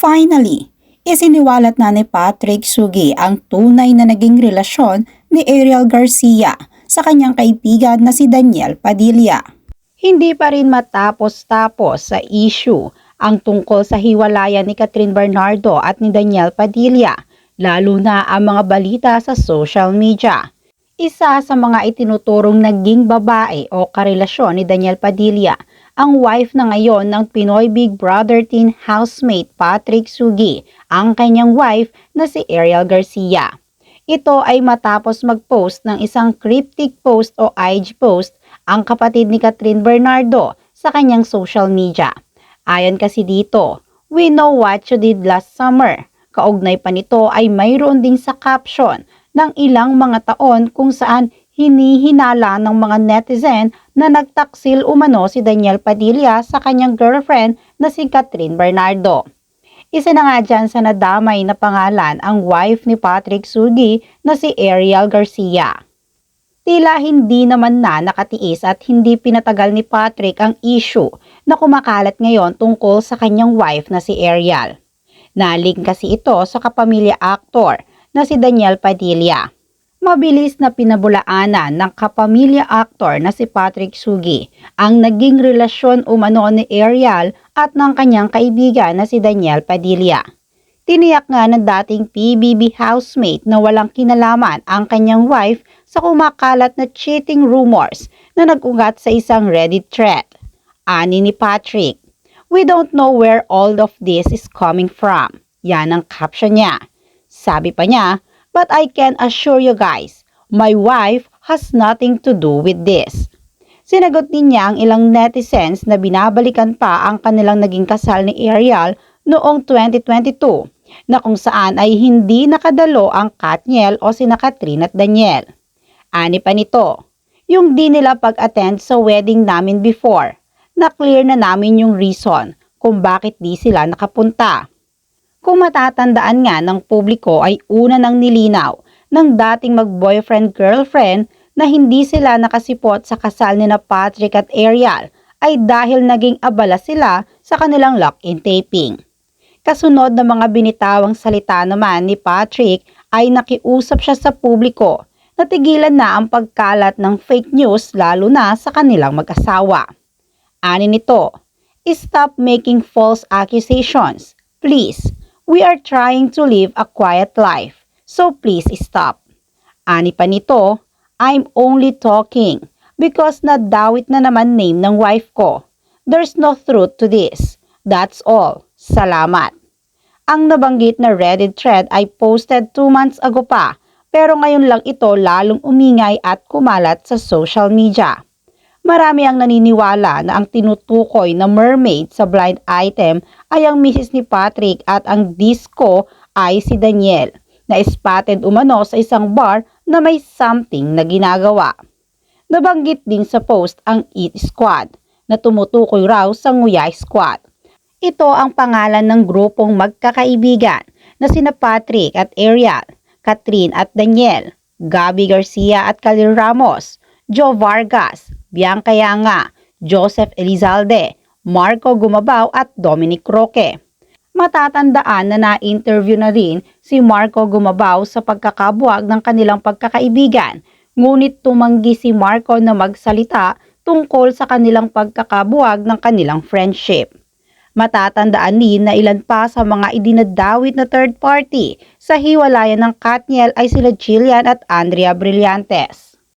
Finally, isiniwalat na ni Patrick Sugi ang tunay na naging relasyon ni Ariel Garcia sa kanyang kaibigan na si Daniel Padilla. Hindi pa rin matapos-tapos sa issue ang tungkol sa hiwalayan ni Catherine Bernardo at ni Daniel Padilla, lalo na ang mga balita sa social media. Isa sa mga itinuturong naging babae o karelasyon ni Daniel Padilla, ang wife na ngayon ng Pinoy Big Brother teen housemate Patrick Sugi, ang kanyang wife na si Ariel Garcia. Ito ay matapos mag-post ng isang cryptic post o IG post ang kapatid ni Catherine Bernardo sa kanyang social media. Ayon kasi dito, we know what you did last summer. Kaugnay pa nito ay mayroon ding sa caption ng ilang mga taon kung saan hinihinala ng mga netizen na nagtaksil umano si Daniel Padilla sa kanyang girlfriend na si Catherine Bernardo. Isa na nga dyan sa nadamay na pangalan ang wife ni Patrick Sugi na si Ariel Garcia. Tila hindi naman na nakatiis at hindi pinatagal ni Patrick ang issue na kumakalat ngayon tungkol sa kanyang wife na si Ariel. Naling kasi ito sa kapamilya actor na si Daniel Padilla. Mabilis na pinabulaanan ng kapamilya actor na si Patrick Sugi ang naging relasyon umano ni Ariel at ng kanyang kaibigan na si Daniel Padilla. Tiniyak nga ng dating PBB housemate na walang kinalaman ang kanyang wife sa kumakalat na cheating rumors na nag-ugat sa isang Reddit thread. Ani ni Patrick, We don't know where all of this is coming from. Yan ang caption niya. Sabi pa niya, But I can assure you guys, my wife has nothing to do with this. Sinagot din niya ang ilang netizens na binabalikan pa ang kanilang naging kasal ni Ariel noong 2022 na kung saan ay hindi nakadalo ang Katniel o sina Catherine at Daniel. Ani pa nito, yung di nila pag-attend sa wedding namin before, na clear na namin yung reason kung bakit di sila nakapunta. Kung matatandaan nga ng publiko ay una nang nilinaw ng dating mag-boyfriend-girlfriend na hindi sila nakasipot sa kasal ni na Patrick at Ariel ay dahil naging abala sila sa kanilang lock-in taping. Kasunod ng mga binitawang salita naman ni Patrick ay nakiusap siya sa publiko na tigilan na ang pagkalat ng fake news lalo na sa kanilang mag-asawa. Ani nito, Stop making false accusations. Please, we are trying to live a quiet life. So please stop. Ani pa nito, I'm only talking because nadawit na naman name ng wife ko. There's no truth to this. That's all. Salamat. Ang nabanggit na Reddit thread ay posted 2 months ago pa pero ngayon lang ito lalong umingay at kumalat sa social media. Marami ang naniniwala na ang tinutukoy na mermaid sa blind item ay ang misis ni Patrick at ang disco ay si Daniel na spotted umano sa isang bar na may something na ginagawa. Nabanggit din sa post ang Eat Squad na tumutukoy raw sa Nguya Squad. Ito ang pangalan ng grupong magkakaibigan na sina Patrick at Ariel, Catherine at Daniel, Gabi Garcia at Khalil Ramos, Joe Vargas, Bianca Yanga, Joseph Elizalde, Marco Gumabaw at Dominic Roque. Matatandaan na na-interview na rin si Marco Gumabaw sa pagkakabuwag ng kanilang pagkakaibigan, ngunit tumanggi si Marco na magsalita tungkol sa kanilang pagkakabuwag ng kanilang friendship. Matatandaan din na ilan pa sa mga idinadawit na third party sa hiwalayan ng Katniel ay sila Jillian at Andrea Brillantes.